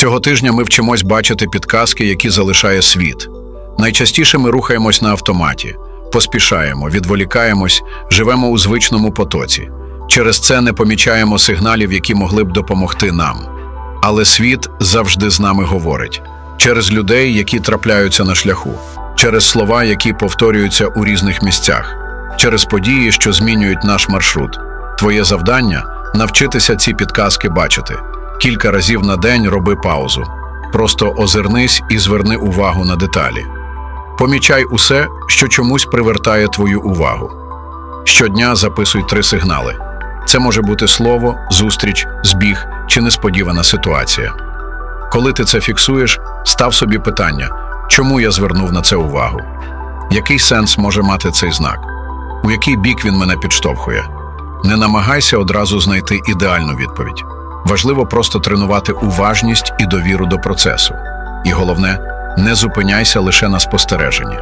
Цього тижня ми вчимось бачити підказки, які залишає світ. Найчастіше ми рухаємось на автоматі, поспішаємо, відволікаємось, живемо у звичному потоці. Через це не помічаємо сигналів, які могли б допомогти нам. Але світ завжди з нами говорить через людей, які трапляються на шляху, через слова, які повторюються у різних місцях, через події, що змінюють наш маршрут. Твоє завдання навчитися ці підказки бачити. Кілька разів на день роби паузу. Просто озирнись і зверни увагу на деталі. Помічай усе, що чомусь привертає твою увагу. Щодня записуй три сигнали. Це може бути слово, зустріч, збіг чи несподівана ситуація. Коли ти це фіксуєш, став собі питання, чому я звернув на це увагу? Який сенс може мати цей знак? У який бік він мене підштовхує? Не намагайся одразу знайти ідеальну відповідь. Важливо просто тренувати уважність і довіру до процесу. І головне, не зупиняйся лише на спостереженні.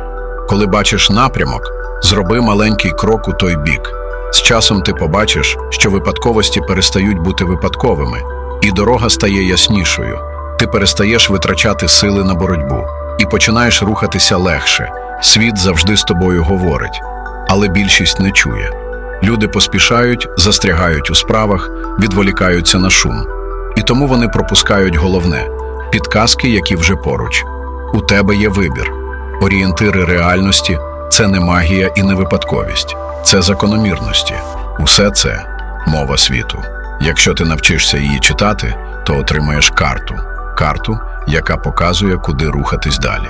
Коли бачиш напрямок, зроби маленький крок у той бік. З часом ти побачиш, що випадковості перестають бути випадковими, і дорога стає яснішою. Ти перестаєш витрачати сили на боротьбу і починаєш рухатися легше. Світ завжди з тобою говорить, але більшість не чує. Люди поспішають, застрягають у справах, відволікаються на шум. І тому вони пропускають головне підказки, які вже поруч. У тебе є вибір. Орієнтири реальності це не магія і не випадковість, це закономірності. Усе це мова світу. Якщо ти навчишся її читати, то отримаєш карту, карту, яка показує, куди рухатись далі.